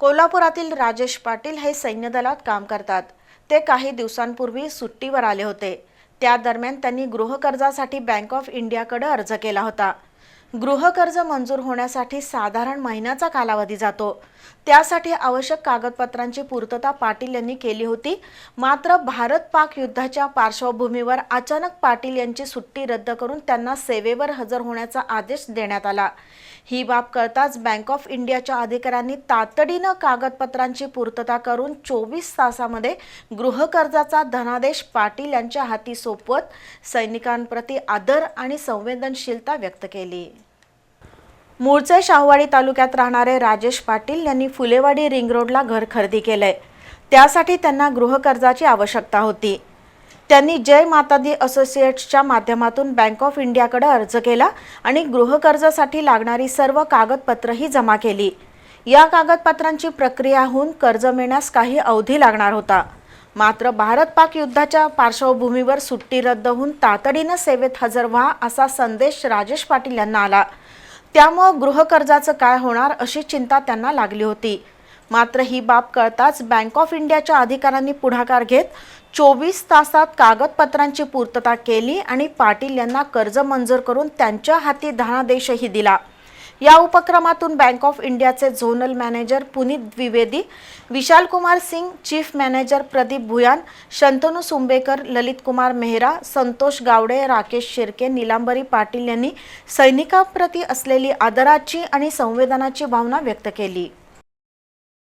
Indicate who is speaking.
Speaker 1: कोल्हापुरातील राजेश पाटील हे सैन्य दलात काम करतात. ते काही दिवसांपूर्वी सुट्टीवर आले होते. त्या दरम्यान त्यांनी गृहकर्जासाठी बँक ऑफ इंडियाकडे अर्ज केला होता. गृहकर्ज मंजूर होण्यासाठी साधारण महिन्याचा कालावधी जातो. त्यासाठी आवश्यक कागदपत्रांची पूर्तता पाटील यांनी केली होती. मात्र भारत पाक युद्धाच्या पार्श्वभूमीवर अचानक पाटील यांची सुट्टी रद्द करून त्यांना सेवेवर हजर होण्याचा आदेश देण्यात आला. ही बाब कळताच बँक ऑफ इंडियाच्या अधिकाऱ्यांनी तातडीनं कागदपत्रांची पूर्तता करून चोवीस तासामध्ये गृहकर्जाचा धनादेश पाटील यांच्या हाती सोपवत सैनिकांप्रती आदर आणि संवेदनशीलता व्यक्त केली. मूळचे शाहूवाडी तालुक्यात राहणारे राजेश पाटील यांनी फुलेवाडी रिंग रोडला घर खरेदी केलंय. त्यासाठी त्यांना गृहकर्जाची आवश्यकता होती. त्यांनी जय मातादी असोसिएट्सच्या माध्यमातून बँक ऑफ इंडियाकडे अर्ज केला आणि गृहकर्जासाठी लागणारी सर्व कागदपत्रही जमा केली. या कागदपत्रांची प्रक्रिया होऊन कर्ज मिळण्यास काही अवधी लागणार होता. मात्र भारत पाक युद्धाच्या पार्श्वभूमीवर सुट्टी रद्द होऊन तातडीनं सेवेत हजर व्हा असा संदेश राजेश पाटील यांना आला. त्यामुळं गृहकर्जाचं काय होणार अशी चिंता त्यांना लागली होती. मात्र ही बाब कळताच बँक ऑफ इंडियाच्या अधिकाऱ्यांनी पुढाकार घेत चोवीस तासात कागदपत्रांची पूर्तता केली आणि पाटील यांना कर्ज मंजूर करून त्यांच्या हाती धनादेशही दिला. या उपक्रमातून बँक ऑफ इंडियाचे zonal manager Puneet Dwivedi Vishal Kumar Singh chief manager Pradeep Bhuyan Shantanu Sumbekar Lalit Kumar Mehra Santosh Gawade Rakesh Shirke Nilambari Patil यांनी सैनिकांप्रती असलेली आदराची आणि संवेदनाची भावना व्यक्त केली.